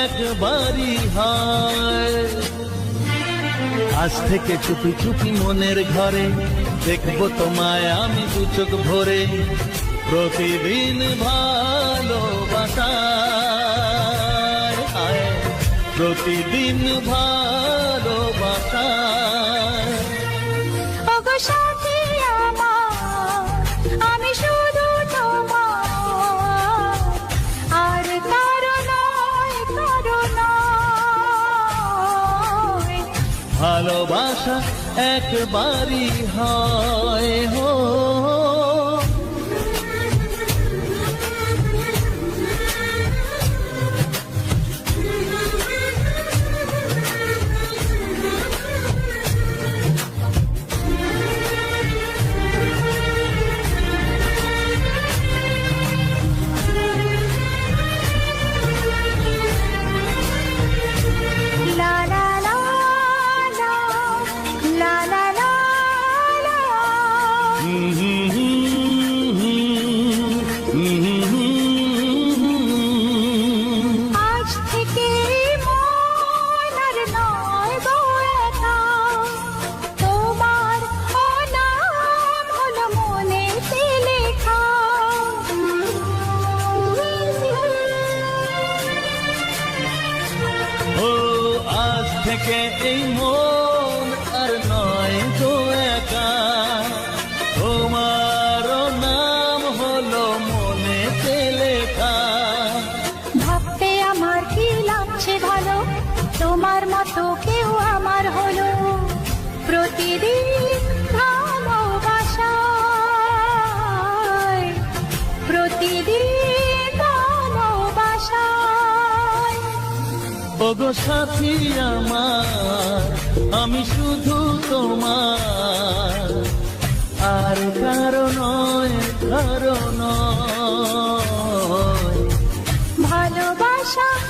একবারই হয়। আজ থেকে চুপি চুপি মনের ঘরে দেখব তোমায় আমি দু চোখ ভরে। প্রতিদিন ভালোবাসা প্রতিদিন ভালোবাসা ওগো সাথী আমার, আমি শুধু ভালোবাসা একবারই হয় হো। থেকে এই মন আর নয় তো একা। তোমার নাম হলো মনে লেখা ভাবতে আমার কি লাগছে ভালো? তোমার মতো কেউ আমার হলো। প্রতিদিন ভালোবাসায় প্রতিদিন ওগো সাথী আমার আমি শুধু তোমার। আর কারও নয় কারও নয়। ভালোবাসা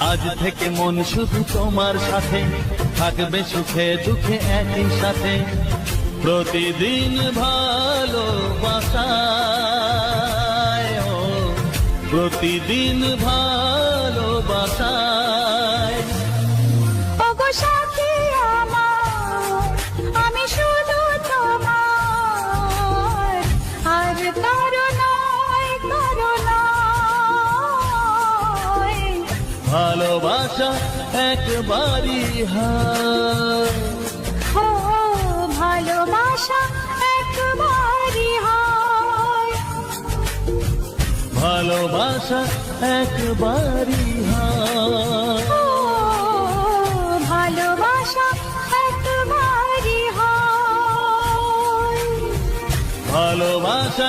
আজ থেকে মন শুধু তোমার সাথে। থাকবে সুখে দুঃখে একই সাথে। প্রতিদিন প্রতিদিন প্রতিদিন ভালোবাসায় একবারই হয় ও ভালোবাসা একবারই হয়। ভালোবাসা একবারই হয় ভালোবাসা একবারই হয়। ভালোবাসা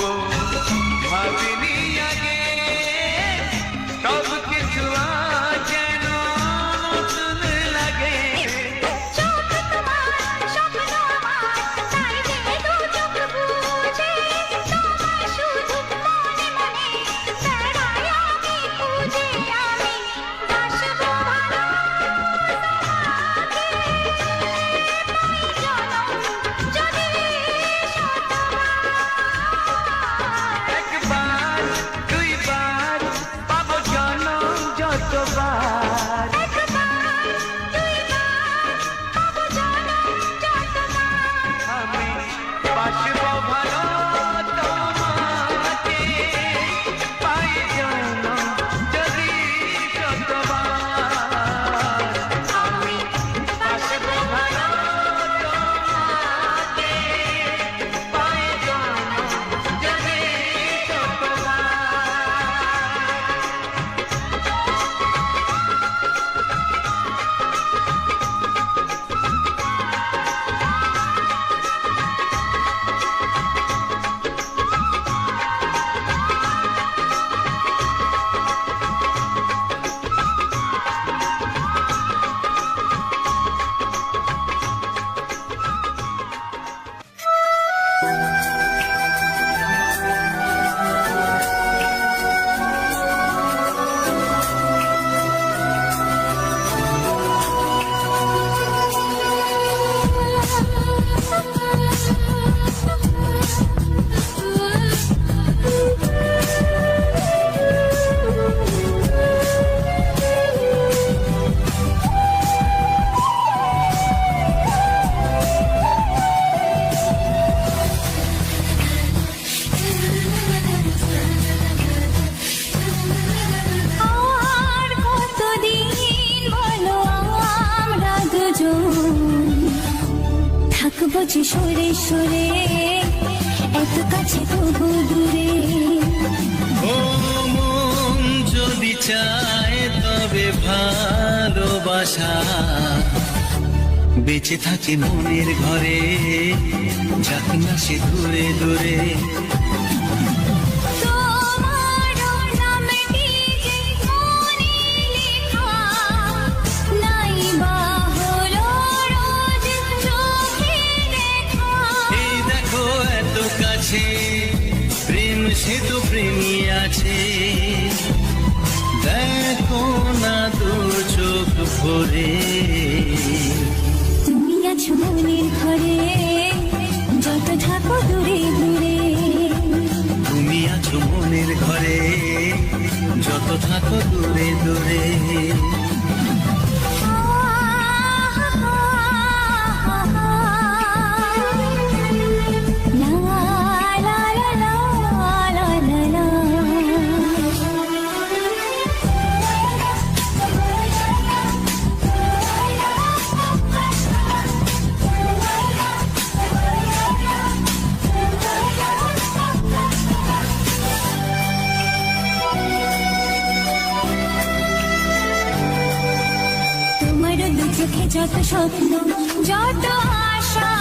যে সরে সরে, এত কাছে তবু দূরে। ও মন যদি চায় তবে ভালোবাসা। বেঁচে থাকে মনের ঘরে, যাক না সে দূরে দূরে। ভরে তুমি আছো মনের ঘরে যত থাকো দূরে দূরে। তুমি আছো মনের ঘরে যত থাকো দূরে দূরে। যত স্বপ্ন যত আশা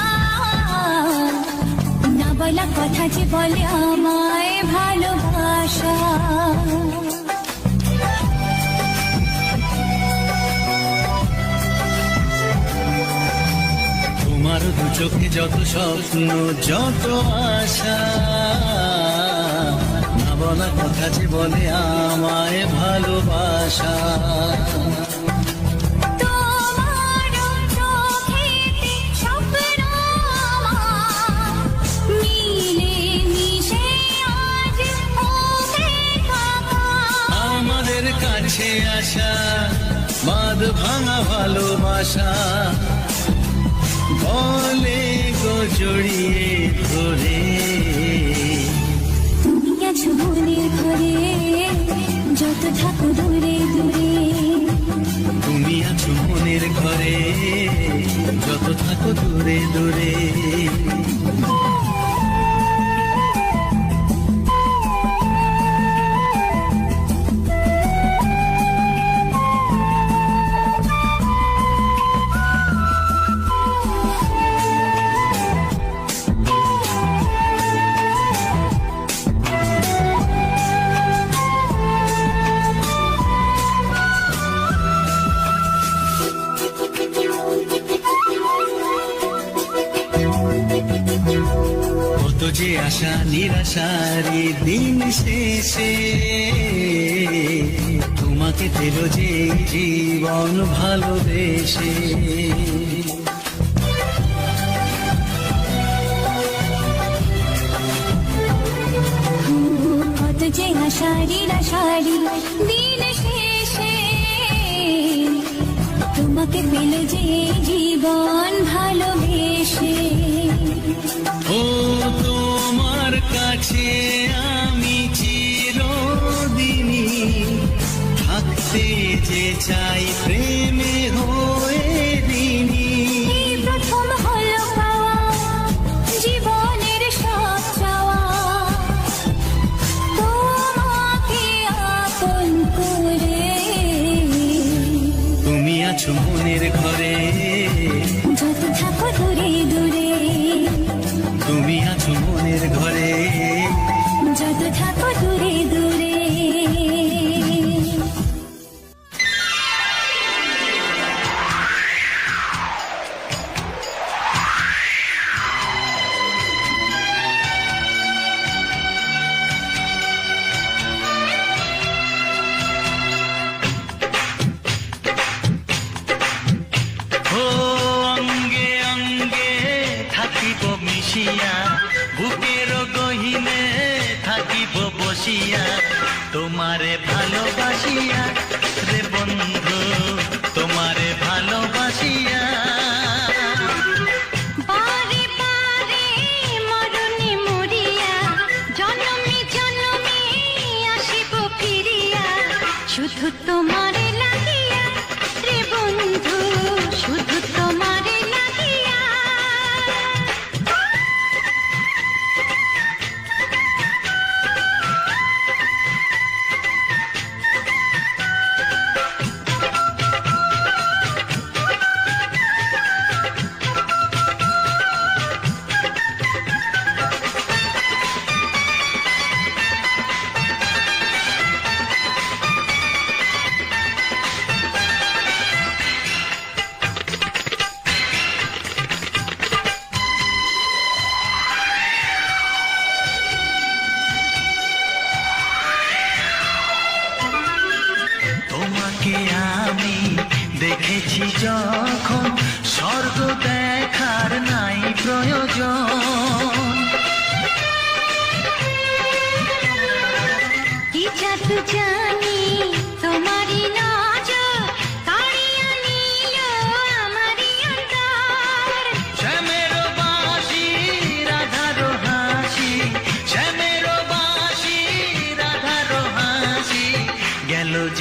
না বলা কথা যে বলে আমায় ভালোবাসা তোমার দু চোখে যত স্বপ্ন, যত আশা। না বলা কথা যে বলে, আমায় ভালোবাসা। আসা বাঁধ ভাঙা ভালোবাসা বলে গো জড়িয়ে ধরে। তুমি আছো মনের ঘরে যত থাকো দূরে দূরে। তুমি আছো মনের ঘরে যত থাকো দূরে দূরে। নিরাশারি দিন শেষে তোমাকে পেল যে জীবন ভালোবেসে যে আশারি আশারি দিন শেষে তোমাকে পেল যে জীবন ভালোবেসে। ও তোমার কাছে আমি চিরদিনই থাকতে যে চাই প্রেমে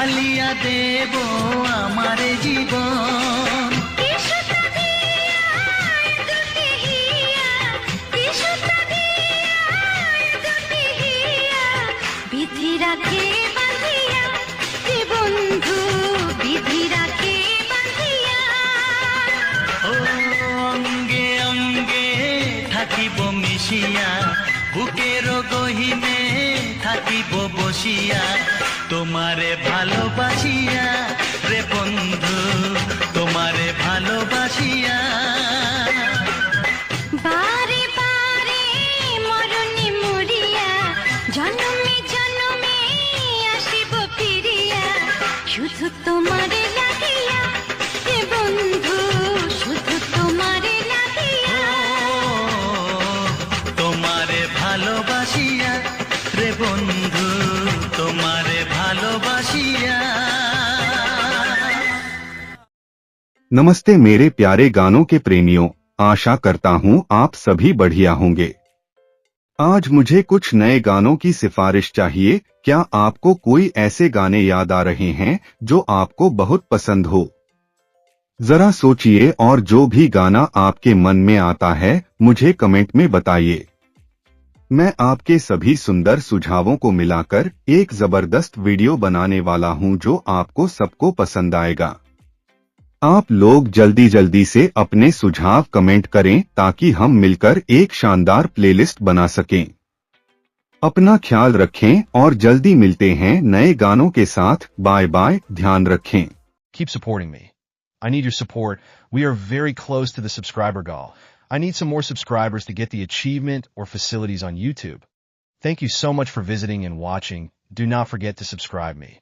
ঢালিয়া দেব আমার জীবন। বিধি রাখে বাঁধিয়া বন্ধু বিধি রাখে বাঁধিয়া। ও অঙ্গে অঙ্গে থাকিব মিশিয়া বুকের গহিনে থাকিব বসিয়া। তোমারে ভালোবাসিয়া রে বন্ধু তোমারে ভালোবাসিয়া। বারে বারে মরুনি মরিয়া জন্ম नमस्ते मेरे प्यारे गानों के प्रेमियों, आशा करता हूँ आप सभी बढ़िया होंगे। आज मुझे कुछ नए गानों की सिफारिश चाहिए, क्या आपको कोई ऐसे गाने याद आ रहे हैं, जो आपको बहुत पसंद हो? जरा सोचिए और जो भी गाना आपके मन में आता है, मुझे कमेंट में बताइए। मैं आपके सभी सुंदर सुझावों को मिलाकर एक ज़बरदस्त वीडियो बनाने वाला हूँ जो आपको सबको पसंद आएगा। आप लोग जल्दी जल्दी से अपने सुझाव कमेंट करें ताकि हम मिलकर एक शानदार प्लेलिस्ट बना सकें अपना ख्याल रखें और जल्दी मिलते हैं नए गानों के साथ बाय बाय ध्यान रखें Keep supporting me. I need your support. We are very close to the subscriber goal. I need some more subscribers to get the achievement or facilities on YouTube. Thank you so much for visiting and watching. Do not forget to subscribe me.